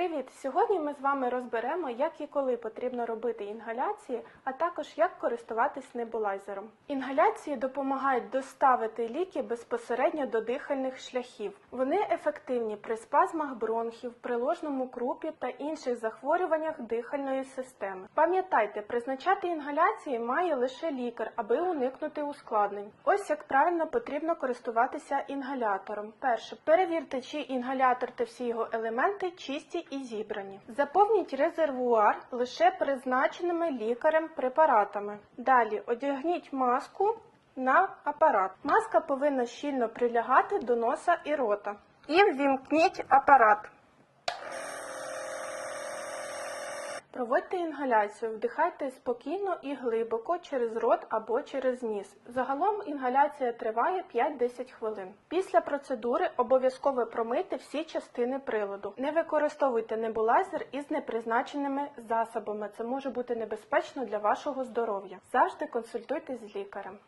Привіт! Сьогодні ми з вами розберемо, як і коли потрібно робити інгаляції, а також як користуватись небулайзером. Інгаляції допомагають доставити ліки безпосередньо до дихальних шляхів. Вони ефективні при спазмах бронхів, при ложному крупі та інших захворюваннях дихальної системи. Пам'ятайте, призначати інгаляції має лише лікар, аби уникнути ускладнень. Ось як правильно потрібно користуватися інгалятором. Перше, перевірте, чи інгалятор та всі його елементи чисті і зібрані. Заповніть резервуар лише призначеними лікарем препаратами. Далі одягніть маску на апарат. Маска повинна щільно прилягати до носа і рота. І ввімкніть апарат. Проводьте інгаляцію, вдихайте спокійно і глибоко через рот або через ніс. Загалом інгаляція триває 5-10 хвилин. Після процедури обов'язково промийте всі частини приладу. Не використовуйте небулайзер із непризначеними засобами. Це може бути небезпечно для вашого здоров'я. Завжди консультуйтесь з лікарем.